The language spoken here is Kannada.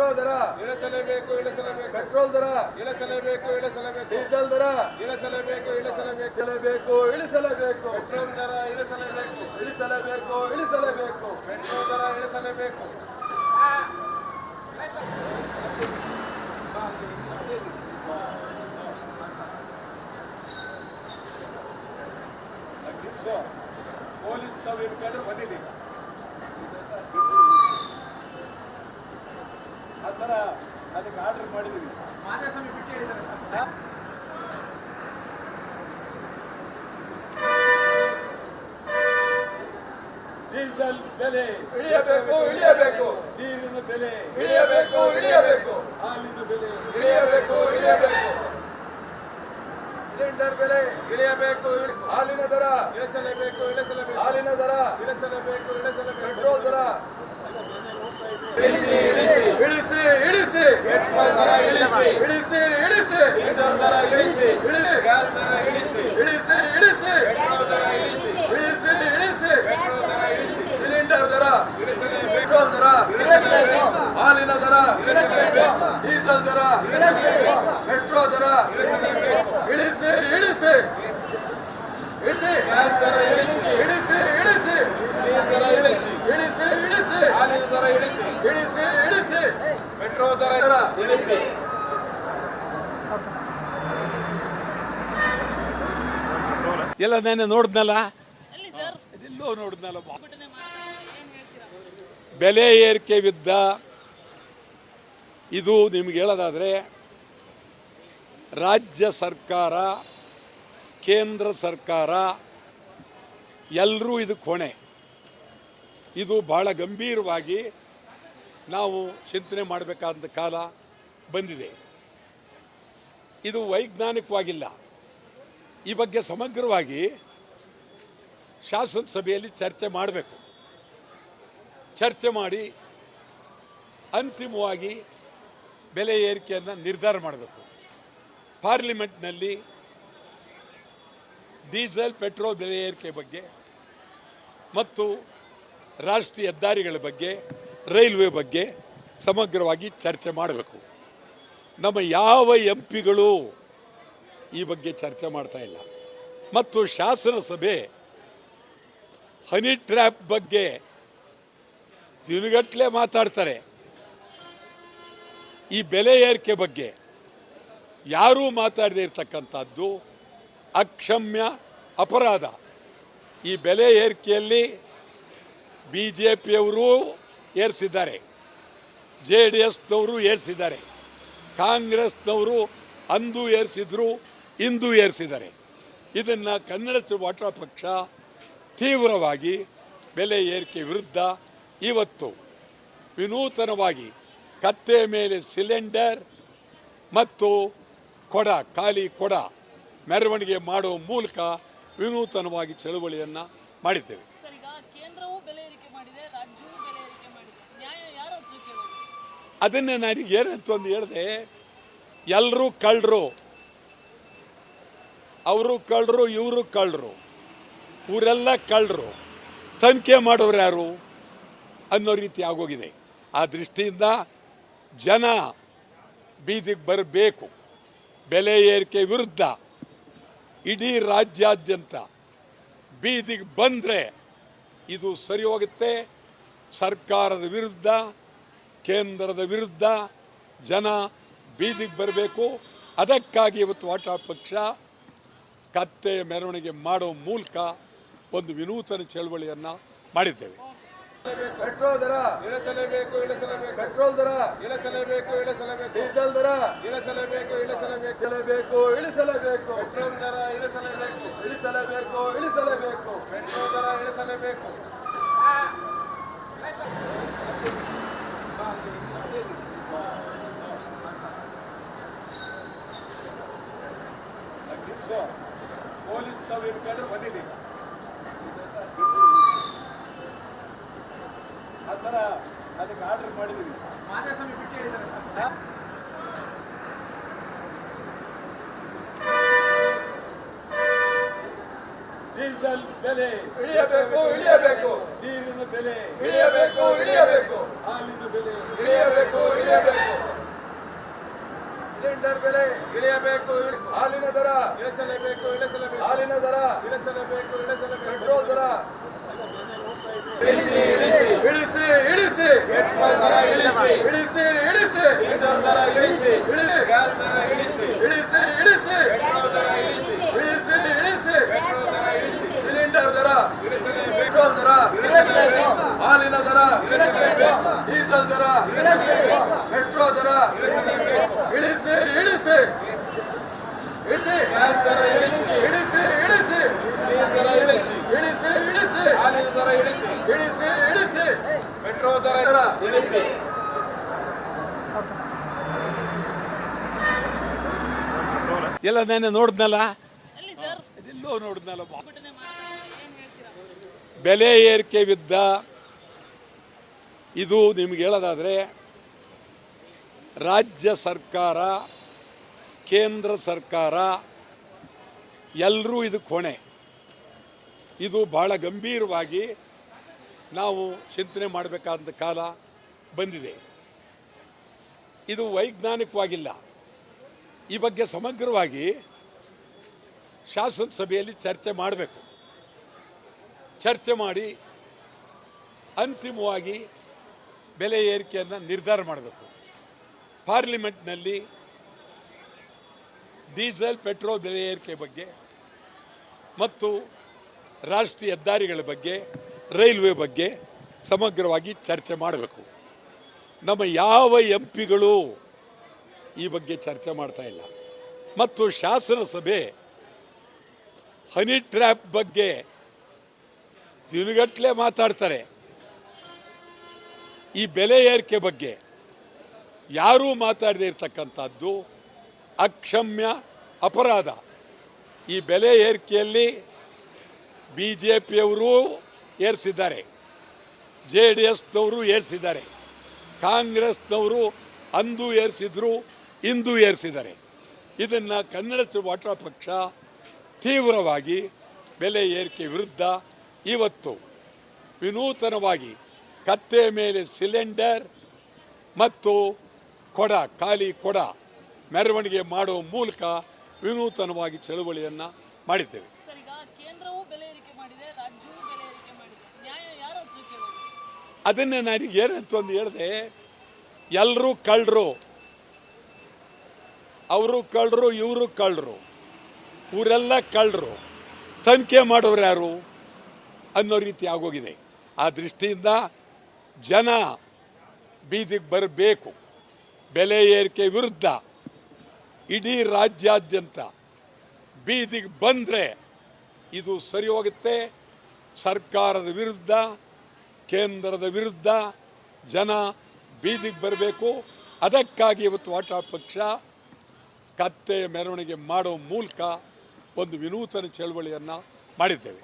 ಪೆಟ್ರೋಲ್ ದರ. ಇಳಿಸಲೇಬೇಕು ಇಳಿಸಲೇಬೇಕು. ಪೆಟ್ರೋಲ್ ದರ. ಇಳಿಸಲೇಬೇಕು ಇಳಿಸಲೇಬೇಕು. ಡೀಸೆಲ್ ದರ. ಇಳಿಸಲೇಬೇಕು ಇಳಿಸಲೇಬೇಕು. ಇಳಿಸಲೇಬೇಕು ಇಳಿಸಲೇಬೇಕು. ಪೆಟ್ರೋಲ್ ದರ ಇಳಿಸಲೇಬೇಕು. ಇಳಿಸಲೇಬೇಕು ಇಳಿಸಲೇಬೇಕು. ಪೆಟ್ರೋಲ್ ದರ ಇಳಿಸಲೇಬೇಕು ಪೊಲೀಸ್ ಕೇಳಿದ್ರೆ ಬಂದಿದೆ ಆ ಥರ ಅದಕ್ಕೆ ಆರ್ಡರ್ ಮಾಡಿದ್ದೀವಿ. ಡೀಸೆಲ್ ಬೆಲೆ. ಇಳಿಯಬೇಕು ಇಳಿಯಬೇಕು. ನೀರಿನ ಬೆಲೆ. ಇಳಿಯಬೇಕು ಇಳಿಯಬೇಕು. ಹಾಲಿನ ಬೆಲೆ. ಇಳಿಯಬೇಕು ಇಳಿಯಬೇಕು. ಸಿಲಿಂಡರ್ ಬೆಲೆ. ಇಳಿಯಬೇಕು ಹಾಲಿನ ದರ. ಇಳಿಸಲೇಬೇಕು ಇಳಿಸಲೇಬೇಕು. ಹಾಲಿನ ದರ. ಇಳಿಸಲೇಬೇಕು ಇಳಿಸಲೇಬೇಕು. ಪೆಟ್ರೋಲ್ ದರ. ಇಳಿಸಿ ಇಳಿಸಿ ಇಳಿಸಿ. ಇಳಿಸಿ ಇಳಿಸಿ ಇಳಿಸಿ ದರ ಇಳಿಸಿ ಇಳಿಸಿ ಇಳಿಸಿ ಇಳಿಸಿ ಇಳಿಸಿ ಇಳಿಸಿ ಇಳಿಸಿ ದರ ಇಳಿಸಿ ಪೆಟ್ರೋಲ್ ದರ ಹಾಲಿನ ದರ ಡೀಸೆಲ್ ದರ ಮೆಟ್ರೋ ದರ ಇಳಿಸಿ ಇಳಿಸಿ ಇಳಿಸಿ ಗ್ಯಾಸ್ ದರ ಇಳಿಸಿ ಇಳಿಸಿ ಇಳಿಸಿ ಇಳಿಸಿ ಇಳಿಸಿ ಹಾಲಿನ ದರ ಇಳಿಸಿ ಎಲ್ಲ ನೆನ್ನೆ ನೋಡಿದ್ನಲ್ಲ? ಇದೆಲ್ಲೋ ನೋಡಿದ್ನಲ್ಲ ಬೆಲೆ ಏರಿಕೆ ಬಿದ್ದ. ಇದು ನಿಮ್ಗೆ ಹೇಳೋದಾದರೆ ರಾಜ್ಯ ಸರ್ಕಾರ ಕೇಂದ್ರ ಸರ್ಕಾರ ಎಲ್ಲರೂ ಇದಕ್ಕೆ ಹೊಣೆ. ಇದು ಬಹಳ ಗಂಭೀರವಾಗಿ ನಾವು ಚಿಂತನೆ ಮಾಡಬೇಕಾದ ಕಾಲ ಬಂದಿದೆ. ಇದು ವೈಜ್ಞಾನಿಕವಾಗಿಲ್ಲ. ಈ ಬಗ್ಗೆ ಸಮಗ್ರವಾಗಿ ಶಾಸನ ಸಭೆಯಲ್ಲಿ ಚರ್ಚೆ ಮಾಡಬೇಕು. ಚರ್ಚೆ ಮಾಡಿ ಅಂತಿಮವಾಗಿ ಬೆಲೆ ಏರಿಕೆಯನ್ನು ನಿರ್ಧಾರ ಮಾಡಬೇಕು. ಪಾರ್ಲಿಮೆಂಟ್ನಲ್ಲಿ ಡೀಸೆಲ್, ಪೆಟ್ರೋಲ್ ಬೆಲೆ ಏರಿಕೆ ಬಗ್ಗೆ ಮತ್ತು ರಾಷ್ಟ್ರೀಯ ಹೆದ್ದಾರಿಗಳ ಬಗ್ಗೆ ರೈಲ್ವೆ ಬಗ್ಗೆ ಸಮಗ್ರವಾಗಿ ಚರ್ಚೆ ಮಾಡಬೇಕು. ನಮ್ಮ ಯಾವ ಎಂ ಪಿಗಳು ಈ ಬಗ್ಗೆ ಚರ್ಚೆ ಮಾಡ್ತಾ ಇಲ್ಲ. ಮತ್ತು ಶಾಸನಸಭೆ ಹನಿ ಟ್ರ್ಯಾಪ್ ಬಗ್ಗೆ ದಿನಗಟ್ಟಲೆ ಮಾತಾಡ್ತಾರೆ. ಈ ಬೆಲೆ ಏರಿಕೆ ಬಗ್ಗೆ ಯಾರೂ ಮಾತಾಡದೇ ಇರತಕ್ಕಂಥದ್ದು ಅಕ್ಷಮ್ಯ ಅಪರಾಧ. ಈ ಬೆಲೆ ಏರಿಕೆಯಲ್ಲಿ ಬಿ ಜೆ ಪಿಯವರು ಏರಿಸಿದ್ದಾರೆ. J D ಎಸ್ನವರು ಏರಿಸಿದ್ದಾರೆ. ಕಾಂಗ್ರೆಸ್ನವರು ಅಂದು ಏರಿಸಿದ್ರು, ಇಂದು ಏರಿಸಿದ್ದಾರೆ. ಇದನ್ನು ಕನ್ನಡ ಚಳವಟ ಪಕ್ಷ ತೀವ್ರವಾಗಿ ಬೆಲೆ ಏರಿಕೆ ವಿರುದ್ಧ ಇವತ್ತು ವಿನೂತನವಾಗಿ ಕತ್ತೆ ಮೇಲೆ ಸಿಲಿಂಡರ್ ಮತ್ತು ಕೊಡ, ಖಾಲಿ ಕೊಡ ಮೆರವಣಿಗೆ ಮಾಡುವ ಮೂಲಕ ವಿನೂತನವಾಗಿ ಚಳುವಳಿಯನ್ನು ಮಾಡಿದ್ದೇವೆ. ಕೇಂದ್ರವು ಬೆಲೆ ಏರಿಕೆ ರಾಜ್ಯವೂ ಬೆಲೆ ಏರಿಕೆ ಮಾಡಿದೆ. ನ್ಯಾಯ ಅದನ್ನೇ ನನಗೆ ಏನಂತಂದು ಹೇಳಿದೆ ಎಲ್ಲರೂ ಕಳ್ಳರು ಅವರು ಕಳ್ಳರು ಇವರು ಕಳ್ಳರು ಇವರೆಲ್ಲ ಕಳ್ಳರು ತನಿಖೆ ಮಾಡೋರು ಯಾರು? ಅನ್ನೋ ರೀತಿ ಆಗೋಗಿದೆ. ಆ ದೃಷ್ಟಿಯಿಂದ ಜನ ಬೀದಿಗೆ ಬರಬೇಕು. ಬೆಲೆ ಏರಿಕೆ ವಿರುದ್ಧ ಇಡೀ ರಾಜ್ಯಾದ್ಯಂತ ಬೀದಿಗೆ ಬಂದರೆ ಇದು ಸರಿ ಹೋಗುತ್ತೆ ಸರ್ಕಾರದ ವಿರುದ್ಧ, ಕೇಂದ್ರದ ವಿರುದ್ಧ ಜನ ಬೀದಿಗೆ ಬರಬೇಕು. ಅದಕ್ಕಾಗಿ ಇವತ್ತು ವಾಟಾ ಪಕ್ಷ ಕತ್ತೆಯ ಮೆರವಣಿಗೆ ಮಾಡೋ ಮೂಲಕ ಒಂದು ವಿನೂತನ ಚಳವಳಿಯನ್ನು ಮಾಡಿದ್ದೇವೆ. ಪೆಟ್ರೋಲ್ ದರ. ಇಳಿಸಲೇಬೇಕು ಇಳಿಸಲೇಬೇಕು. ಪೆಟ್ರೋಲ್ ದರ. ಇಳಿಸಲೇಬೇಕು ಇಳಿಸಲೇಬೇಕು. ಡೀಸೆಲ್ ದರ. ಇಳಿಸಲೇಬೇಕು ಇಳಿಸಲೇಬೇಕು. ಇಳಿಸಲೇಬೇಕು ಇಳಿಸಲೇಬೇಕು. ಪೆಟ್ರೋಲ್ ದರ ಇಳಿಸಲೇಬೇಕು. ಇಳಿಸಲೇಬೇಕು ಇಳಿಸಲೇಬೇಕು. ಪೆಟ್ರೋಲ್ ದರ ಇಳಿಸಲೇಬೇಕು ಪೊಲೀಸ್ ಕೇಳಿದ್ರೆ ಬಂದಿದೆ ಆ ಥರ ಅದಕ್ಕೆ ಆರ್ಡರ್ ಮಾಡಿದ್ದೀವಿ. ಡೀಸೆಲ್ ಬೆಲೆ. ಇಳಿಯಬೇಕು ಇಳಿಯಬೇಕು. ನೀರಿನ ಬೆಲೆ. ಇಳಿಯಬೇಕು ಇಳಿಯಬೇಕು. ಹಾಲಿನ ಬೆಲೆ. ಇಳಿಯಬೇಕು ಇಳಿಯಬೇಕು. ಇಳಿಯಬೇಕು ಸಿಲಿಂಡರ್ ಬೆಲೆ. ಇಳಿಯಬೇಕು ಹಾಲಿನ ದರ. ಇಳಿಸಲೇಬೇಕು ಇಳಿಸಲೇಬೇಕು. ಹಾಲಿನ ದರ. ಇಳಿಸಲೇಬೇಕು ಇಳಿಸಲೇಬೇಕು. ಪೆಟ್ರೋಲ್ ದರ. ಇಳಿಸಿ ಇಳಿಸಿ ಇಳಿಸಿ ಇಳಿಸಿ ಇಳಿಸಿ ಇಳಿಸಿ ಇಳಿಸಿ ಇಳಿಸಿ ಇಳಿಸಿ ಇಳಿಸಿ ದರ ಪೆಟ್ರೋಲ್ ದರ ಹಾಲಿನ ದರ ಡೀಸೆಲ್ ದರ ಮೆಟ್ರೋ ದರ ಇಳಿಸಿ ಇಳಿಸಿ ಇಳಿಸಿ ಇಳಿಸಿ ಇಳಿಸಿ ಇಳಿಸಿ ಇಳಿಸಿ ಇಳಿಸಿ ಹಾಲಿನ ದರ ಇಳಿಸಿ ಇಳಿಸಿ ಇಳಿಸಿ. ಮೆಟ್ರೋ ದರ ಇಳಿಸಿ. ಎಲ್ಲ ನೆನ್ನೆ ನೋಡಿದ್ನಲ್ಲ? ಎಲ್ಲೋ ನೋಡಿದ್ನಲ್ಲ ಬಾ. ಪ್ರತಿಭಟನೆ ಮಾಡ್ತಾರೆ ಏನ್ ಹೇಳ್ತೀರಾ? ಬೆಲೆ ಏರಿಕೆ ಬಿದ್ದ ಇದು ನಿಮ್ಗೆ ಹೇಳೋದಾದರೆ ರಾಜ್ಯ ಸರ್ಕಾರ ಕೇಂದ್ರ ಸರ್ಕಾರ ಎಲ್ಲರೂ ಇದಕ್ಕೆ ಹೊಣೆ. ಇದು ಬಹಳ ಗಂಭೀರವಾಗಿ ನಾವು ಚಿಂತನೆ ಮಾಡಬೇಕಾದಂಥ ಕಾಲ ಬಂದಿದೆ. ಇದು ವೈಜ್ಞಾನಿಕವಾಗಿಲ್ಲ. ಈ ಬಗ್ಗೆ ಸಮಗ್ರವಾಗಿ ಶಾಸನ ಸಭೆಯಲ್ಲಿ ಚರ್ಚೆ ಮಾಡಬೇಕು. ಚರ್ಚೆ ಮಾಡಿ ಅಂತಿಮವಾಗಿ ಬೆಲೆ ಏರಿಕೆಯನ್ನು ನಿರ್ಧಾರ ಮಾಡಬೇಕು. ಪಾರ್ಲಿಮೆಂಟ್ನಲ್ಲಿ ಡೀಸೆಲ್, ಪೆಟ್ರೋಲ್ ಬೆಲೆ ಏರಿಕೆ ಬಗ್ಗೆ ಮತ್ತು ರಾಷ್ಟ್ರೀಯ ಹೆದ್ದಾರಿಗಳ ಬಗ್ಗೆ, ರೈಲ್ವೆ ಬಗ್ಗೆ ಸಮಗ್ರವಾಗಿ ಚರ್ಚೆ ಮಾಡಬೇಕು. ನಮ್ಮ ಯಾವ ಎಂ ಪಿಗಳು ಈ ಬಗ್ಗೆ ಚರ್ಚೆ ಮಾಡ್ತಾ ಇಲ್ಲ. ಮತ್ತು ಶಾಸನ ಸಭೆ ಹನಿ ಟ್ರ್ಯಾಪ್ ಬಗ್ಗೆ ದಿನಗಟ್ಟಲೆ ಮಾತಾಡ್ತಾರೆ. ಈ ಬೆಲೆ ಏರಿಕೆ ಬಗ್ಗೆ ಯಾರೂ ಮಾತಾಡದೇ ಇರತಕ್ಕಂಥದ್ದು ಅಕ್ಷಮ್ಯ ಅಪರಾಧ. ಈ ಬೆಲೆ ಏರಿಕೆಯಲ್ಲಿ ಬಿ ಜೆ ಪಿಯವರು ಏರಿಸಿದ್ದಾರೆ ಜೆ ಡಿ ಎಸ್ನವರು ಏರಿಸಿದ್ದಾರೆ, ಕಾಂಗ್ರೆಸ್ನವರು ಅಂದು ಏರಿಸಿದ್ರು, ಇಂದು ಏರಿಸಿದ್ದಾರೆ. ಇದನ್ನು ಕನ್ನಡ ವಾಟ ಪಕ್ಷ ತೀವ್ರವಾಗಿ ಬೆಲೆ ಏರಿಕೆ ವಿರುದ್ಧ ಇವತ್ತು ವಿನೂತನವಾಗಿ ಕತ್ತೆ ಮೇಲೆ ಸಿಲಿಂಡರ್ ಮತ್ತು ಕೊಡ, ಖಾಲಿ ಕೊಡ ಮೆರವಣಿಗೆ ಮಾಡುವ ಮೂಲಕ ವಿನೂತನವಾಗಿ ಚಳುವಳಿಯನ್ನು ಮಾಡಿದ್ದೇವೆ. ಕೇಂದ್ರವೂ ಬೆಲೆ ಏರಿಕೆ ಮಾಡಿದೆ, ರಾಜ್ಯವೂ ಬೆಲೆ ಏರಿಕೆ ಮಾಡಿದೆ. ನ್ಯಾಯ ಯಾರ ಅದನ್ನೇ ನನಗೆ ಏನಂತ ಒಂದು ಹೇಳಿದೆ ಎಲ್ಲರೂ ಕಳ್ಳರು ಅವರು ಕಳ್ಳರು ಇವರು ಕಳ್ಳರು ಇವರೆಲ್ಲ ಕಳ್ಳರು ತನಿಖೆ ಮಾಡೋರು ಯಾರು? ಅನ್ನೋ ರೀತಿ ಆಗೋಗಿದೆ. ಆ ದೃಷ್ಟಿಯಿಂದ ಜನ ಬೀದಿಗೆ ಬರಬೇಕು. ಬೆಲೆ ಏರಿಕೆ ವಿರುದ್ಧ ಇಡೀ ರಾಜ್ಯಾದ್ಯಂತ ಬೀದಿಗೆ ಬಂದರೆ ಇದು ಸರಿ ಹೋಗುತ್ತೆ ಸರ್ಕಾರದ ವಿರುದ್ಧ, ಕೇಂದ್ರದ ವಿರುದ್ಧ ಜನ ಬೀದಿಗೆ ಬರಬೇಕು. ಅದಕ್ಕಾಗಿ ಇವತ್ತು ವಾಟ ಪಕ್ಷ ಕತ್ತೆಯ ಮೆರವಣಿಗೆ ಮಾಡೋ ಮೂಲಕ ಒಂದು ವಿನೂತನ ಚಳವಳಿಯನ್ನು ಮಾಡಿದ್ದೇವೆ.